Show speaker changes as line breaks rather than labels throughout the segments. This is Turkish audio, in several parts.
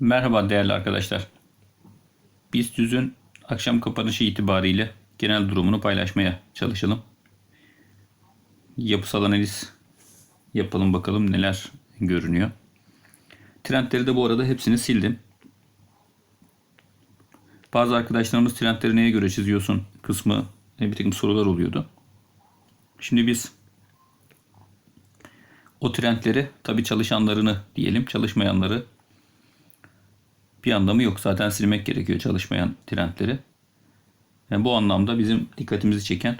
Merhaba değerli arkadaşlar. BIST 100'ün akşam kapanışı itibariyle genel durumunu paylaşmaya çalışalım. Yapısal analiz yapalım bakalım neler görünüyor. Trendleri de bu arada hepsini sildim. Bazı arkadaşlarımız trendleri neye göre çiziyorsun kısmı e, bir takım sorular oluyordu. Şimdi biz o trendleri tabi çalışanlarını diyelim çalışmayanları bir anlamı yok. Zaten silmek gerekiyor çalışmayan trendleri. Yani bu anlamda bizim dikkatimizi çeken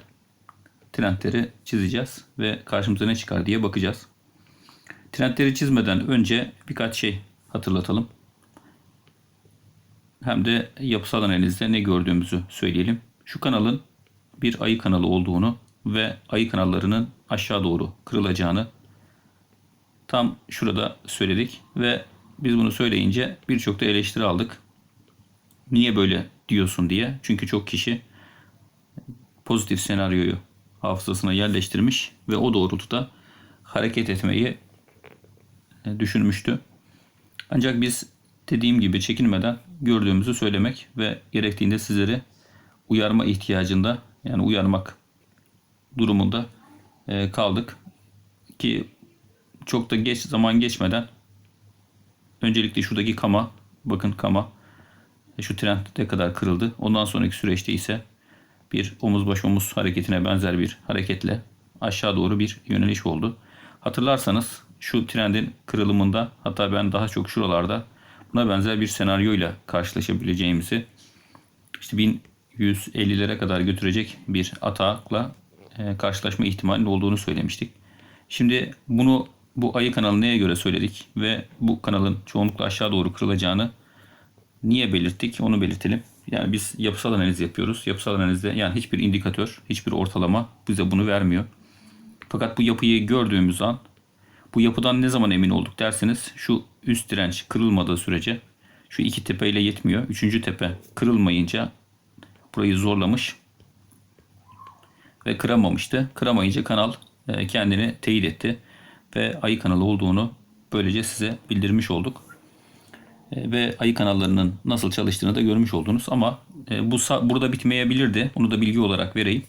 trendleri çizeceğiz ve karşımıza ne çıkar diye bakacağız. Trendleri çizmeden önce birkaç şey hatırlatalım. Hem de yapısal analizde ne gördüğümüzü söyleyelim. Şu kanalın bir ayı kanalı olduğunu ve ayı kanallarının aşağı doğru kırılacağını tam şurada söyledik ve biz bunu söyleyince birçok da eleştiri aldık. Niye böyle diyorsun diye. Çünkü çok kişi pozitif senaryoyu hafızasına yerleştirmiş ve o doğrultuda hareket etmeyi e, düşünmüştü. Ancak biz dediğim gibi çekinmeden gördüğümüzü söylemek ve gerektiğinde sizleri uyarma ihtiyacında yani uyarmak durumunda e, kaldık ki çok da geç zaman geçmeden öncelikle şuradaki kama bakın kama şu trend ne kadar kırıldı. Ondan sonraki süreçte ise bir omuz baş omuz hareketine benzer bir hareketle aşağı doğru bir yöneliş oldu. Hatırlarsanız şu trendin kırılımında hatta ben daha çok şuralarda buna benzer bir senaryoyla karşılaşabileceğimizi işte 1150'lere kadar götürecek bir atakla e, karşılaşma ihtimalinin olduğunu söylemiştik. Şimdi bunu bu ayı kanalı neye göre söyledik ve bu kanalın çoğunlukla aşağı doğru kırılacağını niye belirttik onu belirtelim. Yani biz yapısal analiz yapıyoruz. Yapısal analizde yani hiçbir indikatör, hiçbir ortalama bize bunu vermiyor. Fakat bu yapıyı gördüğümüz an bu yapıdan ne zaman emin olduk derseniz şu üst direnç kırılmadığı sürece şu iki tepeyle yetmiyor. Üçüncü tepe kırılmayınca burayı zorlamış ve kıramamıştı. Kıramayınca kanal e, kendini teyit etti ve ayı kanalı olduğunu böylece size bildirmiş olduk. E, ve ayı kanallarının nasıl çalıştığını da görmüş oldunuz. Ama e, bu burada bitmeyebilirdi. Onu da bilgi olarak vereyim.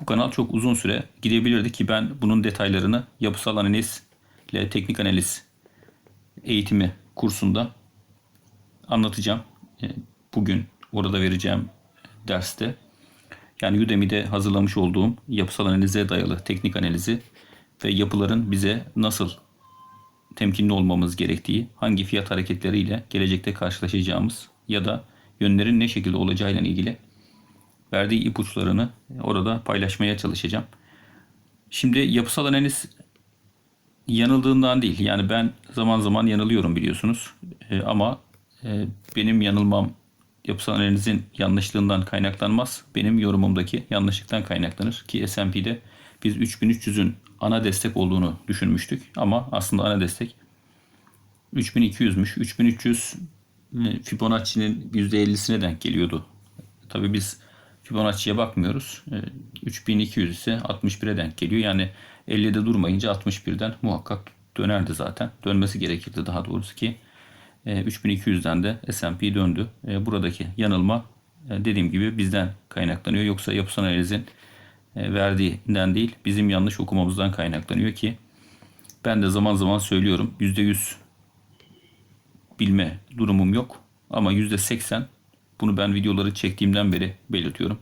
Bu kanal çok uzun süre gidebilirdi ki ben bunun detaylarını yapısal analiz ile teknik analiz eğitimi kursunda anlatacağım. E, bugün orada vereceğim derste. Yani Udemy'de hazırlamış olduğum yapısal analize dayalı teknik analizi ve yapıların bize nasıl temkinli olmamız gerektiği, hangi fiyat hareketleriyle gelecekte karşılaşacağımız ya da yönlerin ne şekilde olacağıyla ilgili verdiği ipuçlarını orada paylaşmaya çalışacağım. Şimdi yapısal analiz yanıldığından değil. Yani ben zaman zaman yanılıyorum biliyorsunuz. E, ama e, benim yanılmam yapısal analizin yanlışlığından kaynaklanmaz. Benim yorumumdaki yanlışlıktan kaynaklanır ki S&P'de biz 3300'ün ana destek olduğunu düşünmüştük. Ama aslında ana destek 3200'müş. 3300 e, Fibonacci'nin %50'sine denk geliyordu. Tabii biz Fibonacci'ye bakmıyoruz. 3200 e, ise 61'e denk geliyor. Yani 50'de durmayınca 61'den muhakkak dönerdi zaten. Dönmesi gerekirdi daha doğrusu ki 3200'den e, de S&P döndü. Buradaki yanılma dediğim gibi bizden kaynaklanıyor. Yoksa yapısal analizin verdiğinden değil bizim yanlış okumamızdan kaynaklanıyor ki ben de zaman zaman söylüyorum %100 bilme durumum yok ama %80 bunu ben videoları çektiğimden beri belirtiyorum.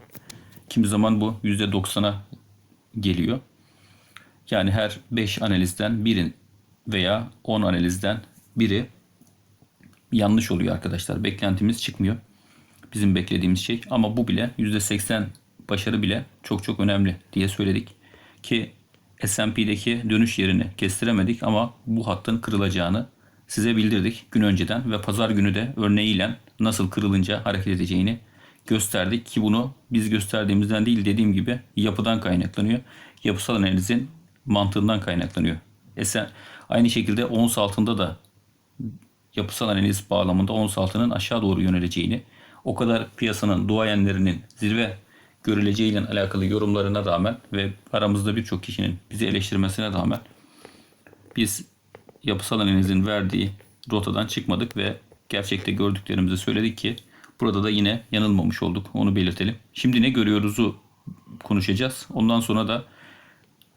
Kimi zaman bu %90'a geliyor. Yani her 5 analizden birin veya 10 analizden biri yanlış oluyor arkadaşlar. Beklentimiz çıkmıyor. Bizim beklediğimiz şey ama bu bile %80 başarı bile çok çok önemli diye söyledik. Ki S&P'deki dönüş yerini kestiremedik ama bu hattın kırılacağını size bildirdik gün önceden ve pazar günü de örneğiyle nasıl kırılınca hareket edeceğini gösterdik ki bunu biz gösterdiğimizden değil dediğim gibi yapıdan kaynaklanıyor. Yapısal analizin mantığından kaynaklanıyor. Esen aynı şekilde ons altında da yapısal analiz bağlamında ons altının aşağı doğru yöneleceğini, o kadar piyasanın duayenlerinin zirve görüleceğiyle alakalı yorumlarına rağmen ve aramızda birçok kişinin bizi eleştirmesine rağmen biz yapısal analizin verdiği rotadan çıkmadık ve gerçekte gördüklerimizi söyledik ki burada da yine yanılmamış olduk. Onu belirtelim. Şimdi ne görüyoruzu konuşacağız. Ondan sonra da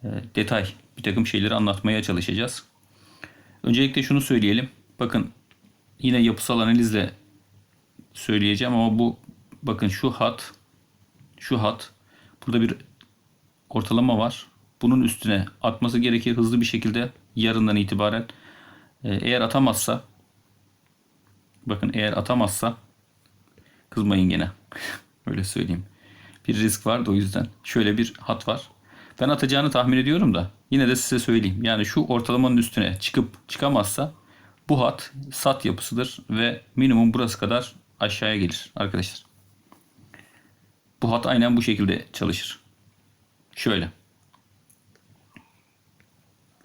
e, detay bir takım şeyleri anlatmaya çalışacağız. Öncelikle şunu söyleyelim. Bakın yine yapısal analizle söyleyeceğim ama bu bakın şu hat şu hat burada bir ortalama var. Bunun üstüne atması gerekir hızlı bir şekilde yarından itibaren. Ee, Eğer atamazsa bakın eğer atamazsa kızmayın gene. Öyle söyleyeyim. Bir risk var da o yüzden. Şöyle bir hat var. Ben atacağını tahmin ediyorum da yine de size söyleyeyim. Yani şu ortalamanın üstüne çıkıp çıkamazsa bu hat sat yapısıdır ve minimum burası kadar aşağıya gelir arkadaşlar. Bu hat aynen bu şekilde çalışır. Şöyle.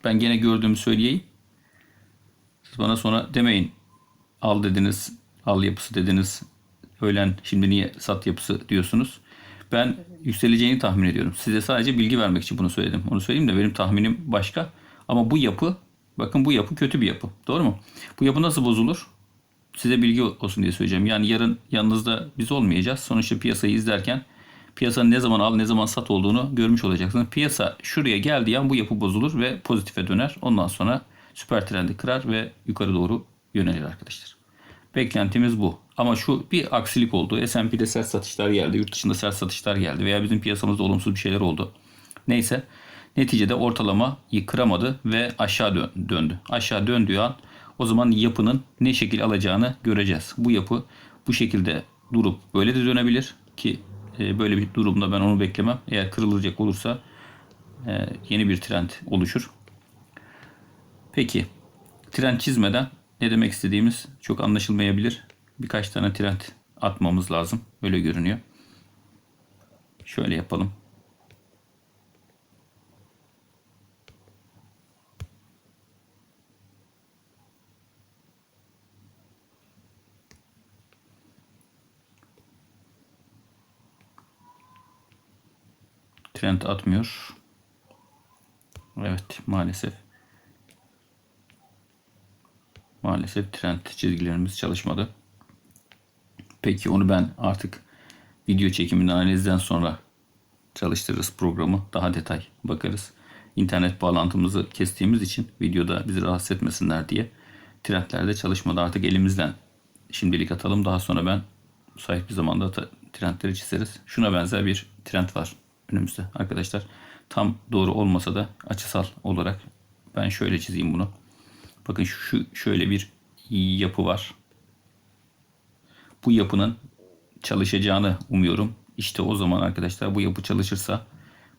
Ben gene gördüğümü söyleyeyim. Siz bana sonra demeyin al dediniz, al yapısı dediniz. Öğlen şimdi niye sat yapısı diyorsunuz. Ben yükseleceğini tahmin ediyorum. Size sadece bilgi vermek için bunu söyledim. Onu söyleyeyim de benim tahminim başka. Ama bu yapı, bakın bu yapı kötü bir yapı. Doğru mu? Bu yapı nasıl bozulur? Size bilgi olsun diye söyleyeceğim. Yani yarın yanınızda biz olmayacağız. Sonuçta piyasayı izlerken piyasanın ne zaman al ne zaman sat olduğunu görmüş olacaksınız. Piyasa şuraya geldiği an bu yapı bozulur ve pozitife döner. Ondan sonra süper trendi kırar ve yukarı doğru yönelir arkadaşlar. Beklentimiz bu. Ama şu bir aksilik oldu. S&P'de sert satışlar geldi. Yurt dışında sert satışlar geldi. Veya bizim piyasamızda olumsuz bir şeyler oldu. Neyse. Neticede ortalamayı kıramadı ve aşağı dö- döndü. Aşağı döndüğü an o zaman yapının ne şekil alacağını göreceğiz. Bu yapı bu şekilde durup böyle de dönebilir ki e, böyle bir durumda ben onu beklemem. Eğer kırılacak olursa e, yeni bir trend oluşur. Peki trend çizmeden ne demek istediğimiz çok anlaşılmayabilir. Birkaç tane trend atmamız lazım. Öyle görünüyor. Şöyle yapalım. Trend atmıyor. Evet maalesef. Maalesef trend çizgilerimiz çalışmadı. Peki onu ben artık video çekiminden analizden sonra çalıştırırız programı. Daha detay bakarız. İnternet bağlantımızı kestiğimiz için videoda bizi rahatsız etmesinler diye trendlerde çalışmadı. Artık elimizden şimdilik atalım. Daha sonra ben müsait bir zamanda trendleri çizeriz. Şuna benzer bir trend var önümüzde arkadaşlar. Tam doğru olmasa da açısal olarak ben şöyle çizeyim bunu. Bakın şu şöyle bir yapı var. Bu yapının çalışacağını umuyorum. İşte o zaman arkadaşlar bu yapı çalışırsa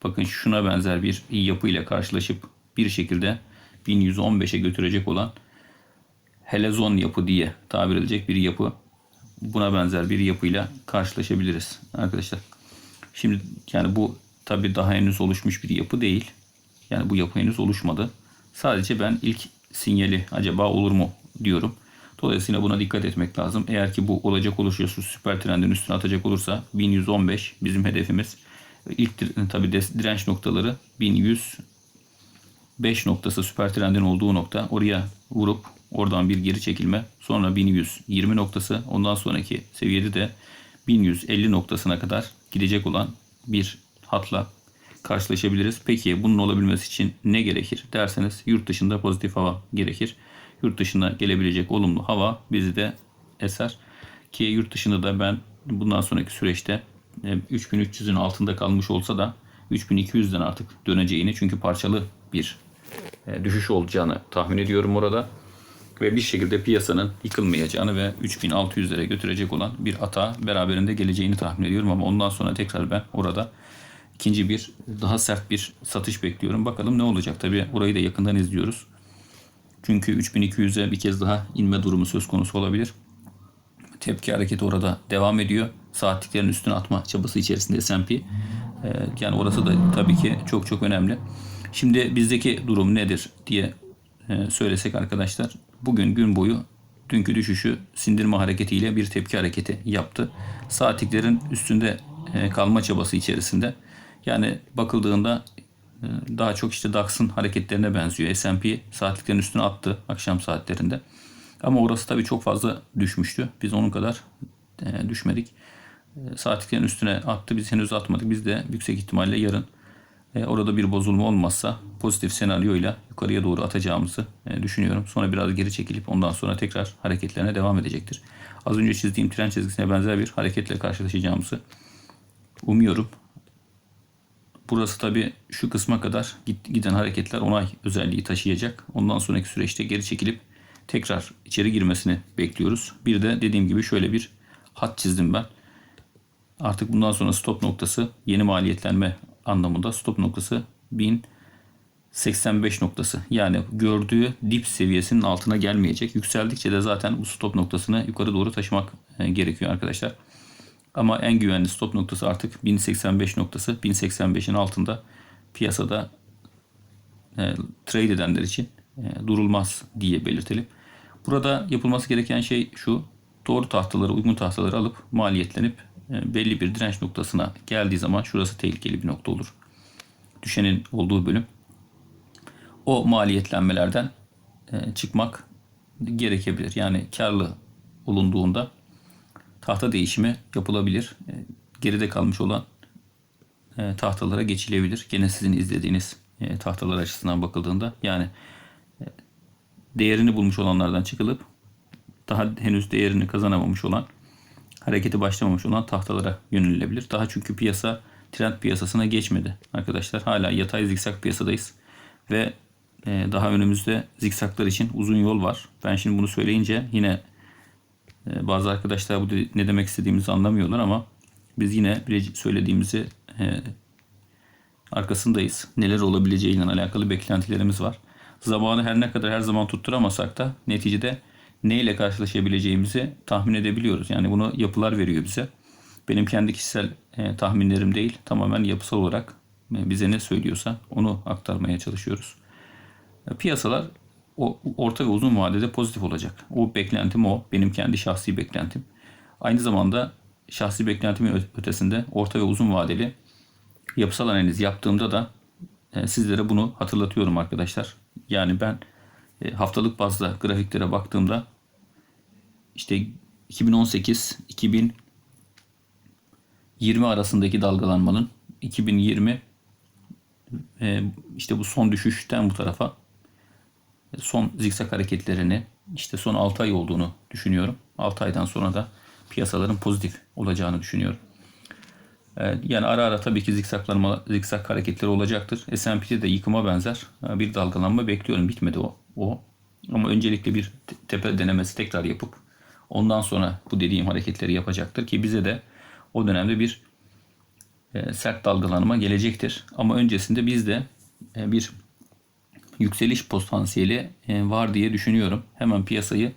bakın şuna benzer bir yapı ile karşılaşıp bir şekilde 1115'e götürecek olan helezon yapı diye tabir edilecek bir yapı. Buna benzer bir yapıyla karşılaşabiliriz arkadaşlar. Şimdi yani bu tabi daha henüz oluşmuş bir yapı değil. Yani bu yapı henüz oluşmadı. Sadece ben ilk sinyali acaba olur mu diyorum. Dolayısıyla buna dikkat etmek lazım. Eğer ki bu olacak olursa süper trendin üstüne atacak olursa 1115 bizim hedefimiz. İlk tabi direnç noktaları 1105 noktası süper trendin olduğu nokta. Oraya vurup oradan bir geri çekilme. Sonra 1120 noktası. Ondan sonraki seviyede de 1150 noktasına kadar gidecek olan bir hatla karşılaşabiliriz. Peki bunun olabilmesi için ne gerekir derseniz yurt dışında pozitif hava gerekir. Yurt dışına gelebilecek olumlu hava bizi de eser. Ki yurt dışında da ben bundan sonraki süreçte e, 3300'ün altında kalmış olsa da 3200'den artık döneceğini çünkü parçalı bir e, düşüş olacağını tahmin ediyorum orada. Ve bir şekilde piyasanın yıkılmayacağını ve 3600'lere götürecek olan bir hata beraberinde geleceğini tahmin ediyorum ama ondan sonra tekrar ben orada ikinci bir daha sert bir satış bekliyorum. Bakalım ne olacak. Tabii burayı da yakından izliyoruz. Çünkü 3200'e bir kez daha inme durumu söz konusu olabilir. Tepki hareketi orada devam ediyor. Saatliklerin üstüne atma çabası içerisinde S&P. Ee, yani orası da tabii ki çok çok önemli. Şimdi bizdeki durum nedir diye e, söylesek arkadaşlar. Bugün gün boyu dünkü düşüşü sindirme hareketiyle bir tepki hareketi yaptı. Saatliklerin üstünde e, kalma çabası içerisinde. Yani bakıldığında e, daha çok işte DAX'ın hareketlerine benziyor. S&P saatliklerin üstüne attı akşam saatlerinde. Ama orası tabii çok fazla düşmüştü. Biz onun kadar e, düşmedik. Saatliklerin üstüne attı. Biz henüz atmadık. Biz de yüksek ihtimalle yarın e, orada bir bozulma olmazsa pozitif senaryoyla yukarıya doğru atacağımızı e, düşünüyorum. Sonra biraz geri çekilip ondan sonra tekrar hareketlerine devam edecektir. Az önce çizdiğim tren çizgisine benzer bir hareketle karşılaşacağımızı umuyorum. Burası tabi şu kısma kadar giden hareketler onay özelliği taşıyacak. Ondan sonraki süreçte geri çekilip tekrar içeri girmesini bekliyoruz. Bir de dediğim gibi şöyle bir hat çizdim ben. Artık bundan sonra stop noktası yeni maliyetlenme anlamında stop noktası 1085 noktası. Yani gördüğü dip seviyesinin altına gelmeyecek. Yükseldikçe de zaten bu stop noktasını yukarı doğru taşımak e, gerekiyor arkadaşlar. Ama en güvenli stop noktası artık 1085 noktası. 1085'in altında piyasada e, trade edenler için e, durulmaz diye belirtelim. Burada yapılması gereken şey şu. Doğru tahtaları, uygun tahtaları alıp maliyetlenip belli bir direnç noktasına geldiği zaman şurası tehlikeli bir nokta olur. Düşenin olduğu bölüm. O maliyetlenmelerden e, çıkmak gerekebilir. Yani karlı olunduğunda tahta değişimi yapılabilir. E, geride kalmış olan tahtalara geçilebilir. Gene sizin izlediğiniz tahtalar açısından bakıldığında yani değerini bulmuş olanlardan çıkılıp daha henüz değerini kazanamamış olan hareketi başlamamış olan tahtalara yönelilebilir. Daha çünkü piyasa trend piyasasına geçmedi arkadaşlar. Hala yatay zikzak piyasadayız. Ve e, daha önümüzde zikzaklar için uzun yol var. Ben şimdi bunu söyleyince yine e, bazı arkadaşlar bu ne demek istediğimizi anlamıyorlar ama biz yine söylediğimizi e, arkasındayız. Neler olabileceğiyle alakalı beklentilerimiz var. Zamanı her ne kadar her zaman tutturamasak da neticede neyle karşılaşabileceğimizi tahmin edebiliyoruz. Yani bunu yapılar veriyor bize. Benim kendi kişisel e, tahminlerim değil, tamamen yapısal olarak e, bize ne söylüyorsa onu aktarmaya çalışıyoruz. E, piyasalar o orta ve uzun vadede pozitif olacak. O beklentim o. Benim kendi şahsi beklentim. Aynı zamanda şahsi beklentimin ötesinde orta ve uzun vadeli yapısal analiz yaptığımda da e, sizlere bunu hatırlatıyorum arkadaşlar. Yani ben e, haftalık bazda grafiklere baktığımda işte 2018 2020 arasındaki dalgalanmanın 2020 e, işte bu son düşüşten bu tarafa son zikzak hareketlerini işte son 6 ay olduğunu düşünüyorum. 6 aydan sonra da piyasaların pozitif olacağını düşünüyorum. E, yani ara ara tabii ki zikzaklanma, zikzak hareketleri olacaktır. S&P'de de yıkıma benzer bir dalgalanma bekliyorum. Bitmedi o. o. Ama öncelikle bir tepe denemesi tekrar yapıp ondan sonra bu dediğim hareketleri yapacaktır ki bize de o dönemde bir e, sert dalgalanma gelecektir. Ama öncesinde bizde e, bir yükseliş potansiyeli e, var diye düşünüyorum. Hemen piyasayı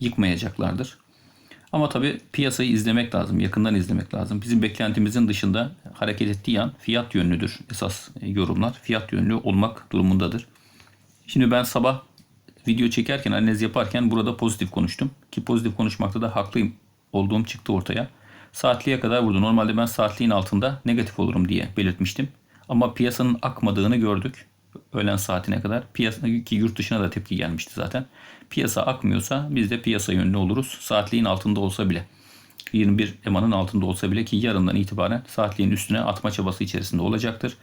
yıkmayacaklardır. Ama tabi piyasayı izlemek lazım, yakından izlemek lazım. Bizim beklentimizin dışında hareket ettiği an fiyat yönlüdür esas yorumlar. Fiyat yönlü olmak durumundadır. Şimdi ben sabah video çekerken, analiz yaparken burada pozitif konuştum. Ki pozitif konuşmakta da haklıyım olduğum çıktı ortaya. Saatliğe kadar vurdu. Normalde ben saatliğin altında negatif olurum diye belirtmiştim. Ama piyasanın akmadığını gördük. Öğlen saatine kadar. Piyasa, ki yurt dışına da tepki gelmişti zaten. Piyasa akmıyorsa biz de piyasa yönlü oluruz. Saatliğin altında olsa bile. 21 EMA'nın altında olsa bile ki yarından itibaren saatliğin üstüne atma çabası içerisinde olacaktır.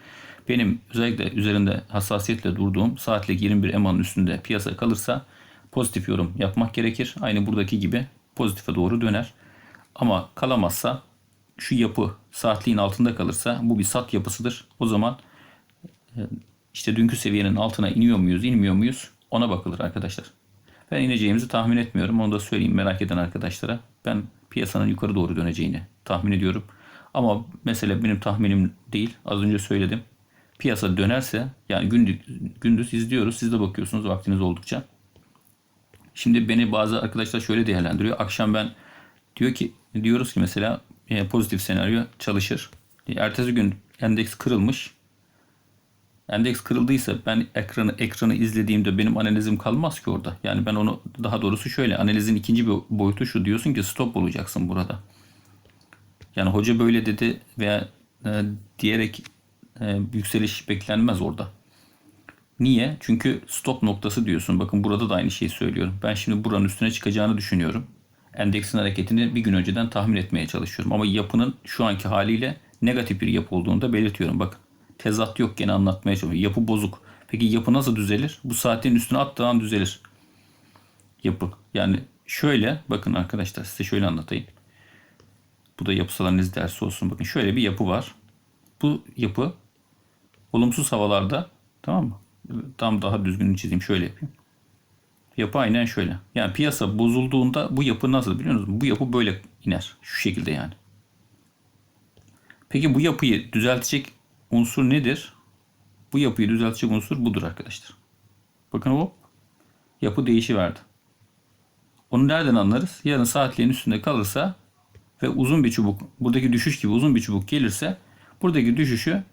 Benim özellikle üzerinde hassasiyetle durduğum saatlik 21 EMA'nın üstünde piyasa kalırsa pozitif yorum yapmak gerekir. Aynı buradaki gibi pozitife doğru döner. Ama kalamazsa şu yapı saatliğin altında kalırsa bu bir sat yapısıdır. O zaman e, işte dünkü seviyenin altına iniyor muyuz, inmiyor muyuz ona bakılır arkadaşlar. Ben ineceğimizi tahmin etmiyorum. Onu da söyleyeyim merak eden arkadaşlara. Ben piyasanın yukarı doğru döneceğini tahmin ediyorum. Ama mesele benim tahminim değil. Az önce söyledim. Piyasa dönerse yani gündüz, gündüz izliyoruz. Siz de bakıyorsunuz vaktiniz oldukça. Şimdi beni bazı arkadaşlar şöyle değerlendiriyor. Akşam ben diyor ki diyoruz ki mesela e, pozitif senaryo çalışır. Ertesi gün endeks kırılmış. Endeks kırıldıysa ben ekranı ekranı izlediğimde benim analizim kalmaz ki orada. Yani ben onu daha doğrusu şöyle analizin ikinci bir boyutu şu diyorsun ki stop olacaksın burada. Yani hoca böyle dedi veya e, diyerek e, yükseliş beklenmez orada. Niye? Çünkü stop noktası diyorsun. Bakın burada da aynı şeyi söylüyorum. Ben şimdi buranın üstüne çıkacağını düşünüyorum. Endeksin hareketini bir gün önceden tahmin etmeye çalışıyorum. Ama yapının şu anki haliyle negatif bir yapı olduğunu da belirtiyorum. Bakın tezat yok gene anlatmaya çalışıyorum. Yapı bozuk. Peki yapı nasıl düzelir? Bu saatin üstüne attığı an düzelir. Yapı. Yani şöyle bakın arkadaşlar size şöyle anlatayım. Bu da yapısal analiz dersi olsun. Bakın şöyle bir yapı var. Bu yapı olumsuz havalarda tamam mı? Tam daha düzgün çizeyim. Şöyle yapayım. Yapı aynen şöyle. Yani piyasa bozulduğunda bu yapı nasıl biliyor musunuz? Bu yapı böyle iner. Şu şekilde yani. Peki bu yapıyı düzeltecek unsur nedir? Bu yapıyı düzeltecek unsur budur arkadaşlar. Bakın o yapı değişiverdi. Onu nereden anlarız? Yarın saatliğin üstünde kalırsa ve uzun bir çubuk, buradaki düşüş gibi uzun bir çubuk gelirse buradaki düşüşü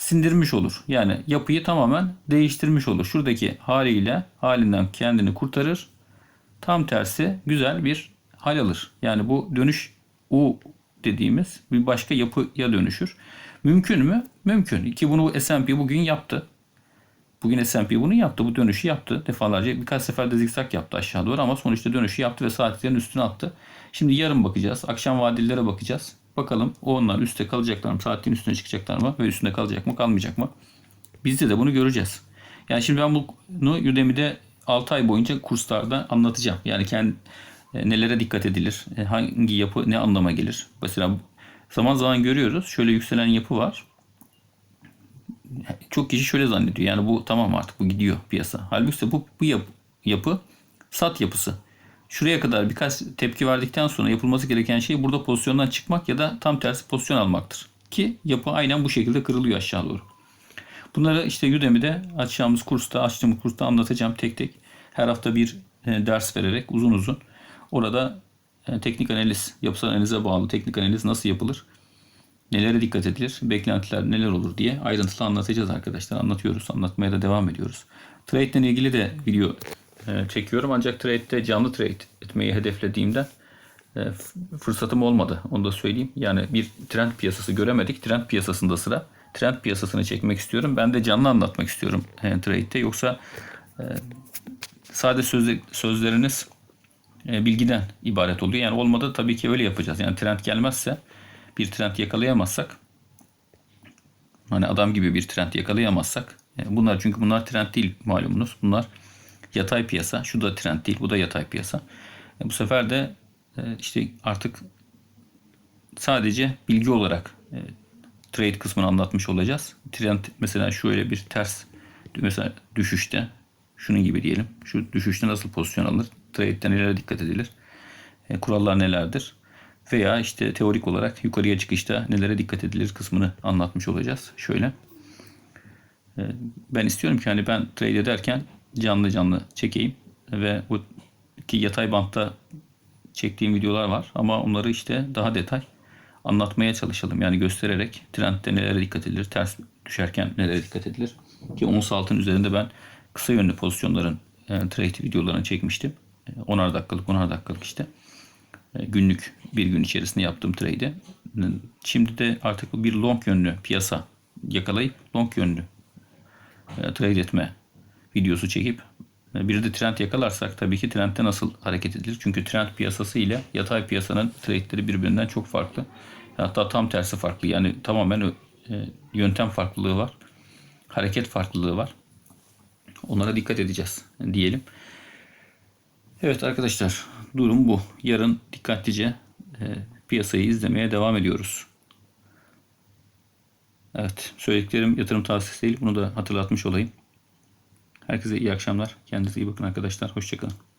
sindirmiş olur. Yani yapıyı tamamen değiştirmiş olur. Şuradaki haliyle halinden kendini kurtarır. Tam tersi güzel bir hal alır. Yani bu dönüş U dediğimiz bir başka yapıya dönüşür. Mümkün mü? Mümkün. Ki bunu S&P bugün yaptı. Bugün S&P bunu yaptı. Bu dönüşü yaptı. Defalarca birkaç sefer de zikzak yaptı aşağı doğru ama sonuçta dönüşü yaptı ve saatlerin üstüne attı. Şimdi yarın bakacağız. Akşam vadillere bakacağız. Bakalım onlar üstte kalacaklar mı? Saatin üstüne çıkacaklar mı? Ve üstünde kalacak mı? Kalmayacak mı? Bizde de bunu göreceğiz. Yani şimdi ben bunu Udemy'de 6 ay boyunca kurslarda anlatacağım. Yani kendi e, nelere dikkat edilir? e, Hangi yapı ne anlama gelir? Mesela zaman zaman görüyoruz. Şöyle yükselen yapı var. Çok kişi şöyle zannediyor. Yani bu tamam artık bu gidiyor piyasa. Halbuki bu, bu yapı, yapı sat yapısı. Şuraya kadar birkaç tepki verdikten sonra yapılması gereken şey burada pozisyondan çıkmak ya da tam tersi pozisyon almaktır. Ki yapı aynen bu şekilde kırılıyor aşağı doğru. Bunları işte Udemy'de açacağımız kursta, açtığımız kursta anlatacağım tek tek. Her hafta bir e, ders vererek uzun uzun. Orada e, teknik analiz, yapısal analize bağlı teknik analiz nasıl yapılır? Nelere dikkat edilir? Beklentiler neler olur diye ayrıntılı anlatacağız arkadaşlar. Anlatıyoruz, anlatmaya da devam ediyoruz. Trade ile ilgili de video çekiyorum ancak trade'de canlı trade etmeyi hedeflediğimden e, fırsatım olmadı. Onu da söyleyeyim. Yani bir trend piyasası göremedik. Trend piyasasında sıra. Trend piyasasını çekmek istiyorum. Ben de canlı anlatmak istiyorum e, trade'de. Yoksa e, sade sözle, sözleriniz e, bilgiden ibaret oluyor. Yani olmadı tabii ki öyle yapacağız. Yani trend gelmezse bir trend yakalayamazsak hani adam gibi bir trend yakalayamazsak e, bunlar çünkü bunlar trend değil malumunuz. Bunlar yatay piyasa. Şu da trend değil. Bu da yatay piyasa. E, bu sefer de e, işte artık sadece bilgi olarak e, trade kısmını anlatmış olacağız. Trend mesela şöyle bir ters mesela düşüşte şunun gibi diyelim. Şu düşüşte nasıl pozisyon alınır? Trade'de nelere dikkat edilir? E, kurallar nelerdir? Veya işte teorik olarak yukarıya çıkışta nelere dikkat edilir kısmını anlatmış olacağız. Şöyle. E, ben istiyorum ki hani ben trade ederken canlı canlı çekeyim ve bu ki yatay bantta çektiğim videolar var ama onları işte daha detay anlatmaya çalışalım. Yani göstererek trendde nelere dikkat edilir, ters düşerken nelere dikkat edilir. Ki ons altın üzerinde ben kısa yönlü pozisyonların e, trade videolarını çekmiştim. E, 10'ar dakikalık, 10'ar dakikalık işte. E, günlük bir gün içerisinde yaptığım trade'i. E, Şimdi de artık bir long yönlü piyasa yakalayıp long yönlü e, trade etme videosu çekip e, bir de trend yakalarsak tabii ki trendte nasıl hareket edilir? Çünkü trend piyasası ile yatay piyasanın trade'leri birbirinden çok farklı. Hatta tam tersi farklı. Yani tamamen e, yöntem farklılığı var. Hareket farklılığı var. Onlara dikkat edeceğiz diyelim. Evet arkadaşlar durum bu. Yarın dikkatlice e, piyasayı izlemeye devam ediyoruz. Evet söylediklerim yatırım tavsiyesi değil. Bunu da hatırlatmış olayım. Herkese iyi akşamlar. Kendinize iyi bakın arkadaşlar. Hoşçakalın.